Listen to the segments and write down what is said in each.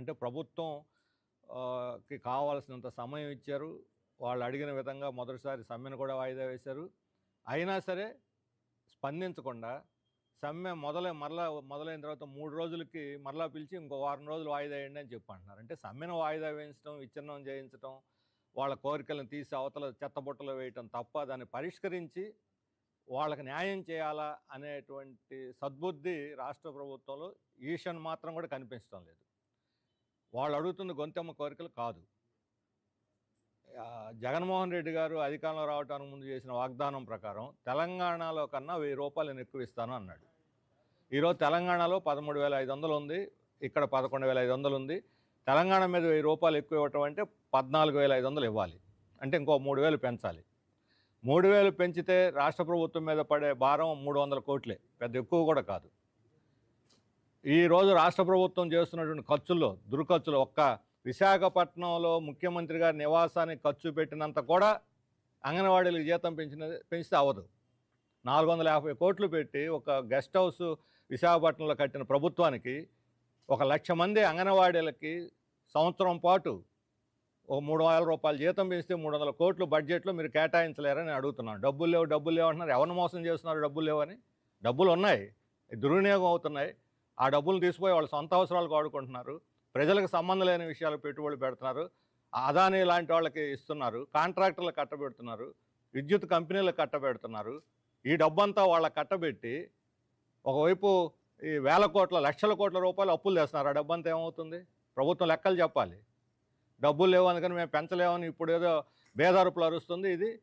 అంటే ప్రభుత్వం కి కావాల్సినంత సమయం ఇచ్చారు. వాళ్ళు అడిగిన విధంగా మొదటిసారి సమ్మెను కూడా వాయిదా వేశారు. అయినా సరే స్పందించకుండా సమ్మె మొదలై మరలా మొదలైన తర్వాత మూడు రోజులకి మరలా పిలిచి ఇంకో వారం రోజులు వాయిదా వేయండి అని చెప్పి అంటున్నారు అంటే సమ్మెను వాయిదా వేయించడం విచ్ఛిన్నం చేయించడం వాళ్ళ కోరికలను తీసి అవతల చెత్తబుట్టలో వేయటం తప్ప దాన్ని పరిష్కరించి వాళ్ళకి న్యాయం చేయాలా అనేటువంటి సద్బుద్ధి రాష్ట్ర ప్రభుత్వంలో ఈషన్ మాత్రం కూడా కనిపించడం లేదు. వాళ్ళు అడుగుతున్న గొంతెమ్మ కోరికలు కాదు. జగన్మోహన్ రెడ్డి గారు అధికారంలో రావడానికి ముందు చేసిన వాగ్దానం ప్రకారం తెలంగాణలో కన్నా వెయ్యి రూపాయలు నేను ఎక్కువ ఇస్తాను అన్నాడు. ఈరోజు తెలంగాణలో పదమూడు వేల ఐదు వందలు ఉంది ఇక్కడ పదకొండు వేల ఐదు వందలు ఉంది. తెలంగాణ మీద వెయ్యి రూపాయలు ఎక్కువ ఇవ్వటం అంటే పద్నాలుగు వేల ఐదు వందలు ఇవ్వాలి. అంటే ఇంకో మూడు వేలు పెంచాలి. మూడు వేలు పెంచితే రాష్ట్ర ప్రభుత్వం మీద పడే భారం మూడు వందల కోట్లే పెద్ద ఎక్కువ కూడా కాదు. ఈరోజు రాష్ట్ర ప్రభుత్వం చేస్తున్నటువంటి ఖర్చుల్లో దుర్ఖర్చులు ఒక్క విశాఖపట్నంలో ముఖ్యమంత్రి గారి నివాసానికి ఖర్చు పెట్టినంత కూడా అంగన్వాడీలకు జీతం పెంచిన పెంచితే అవ్వదు. నాలుగు వందల యాభై కోట్లు పెట్టి ఒక గెస్ట్ హౌస్ విశాఖపట్నంలో కట్టిన ప్రభుత్వానికి ఒక లక్ష మంది అంగన్వాడీలకి సంవత్సరం పాటు ఒక మూడు వేల రూపాయలు జీతం పెంచితే మూడు వందల కోట్లు బడ్జెట్లో మీరు కేటాయించలేరని నేను అడుగుతున్నాను. డబ్బులు లేవు డబ్బులు లేవు అంటున్నారు. ఎవరిని మోసం చేస్తున్నారు డబ్బులు లేవని? డబ్బులు ఉన్నాయి. దుర్వినియోగం అవుతున్నాయి. ఆ డబ్బులు తీసుకుపోయి వాళ్ళ సొంత అవసరాలు వాడుకుంటున్నారు. ప్రజలకు సంబంధం లేని విషయాలు పెట్టుబడులు పెడుతున్నారు. అదాని అదానీ లాంటి వాళ్ళకి ఇస్తున్నారు. కాంట్రాక్టర్లు కట్టబెడుతున్నారు. విద్యుత్ కంపెనీలకు కట్టబెడుతున్నారు. ఈ డబ్బంతా వాళ్ళకి కట్టబెట్టి ఒకవైపు ఈ వేల కోట్ల లక్షల కోట్ల రూపాయలు అప్పులు తెస్తున్నారు. ఆ డబ్బంతా ఏమవుతుంది? ప్రభుత్వం లెక్కలు చెప్పాలి. డబ్బులు లేవు అందుకని మేము పెంచలేమని ఇప్పుడు ఏదో బేదారుపులు అరుస్తుంది. ఇది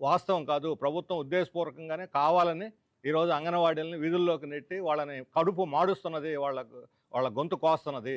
వాస్తవం కాదు. ప్రభుత్వం ఉద్దేశపూర్వకంగానే కావాలని ఈరోజు అంగన్వాడీలని వీధుల్లోకి నెట్టి వాళ్ళని కడుపు మాడుస్తున్నది వాళ్ళకు వాళ్ళ గొంతు కోస్తున్నది.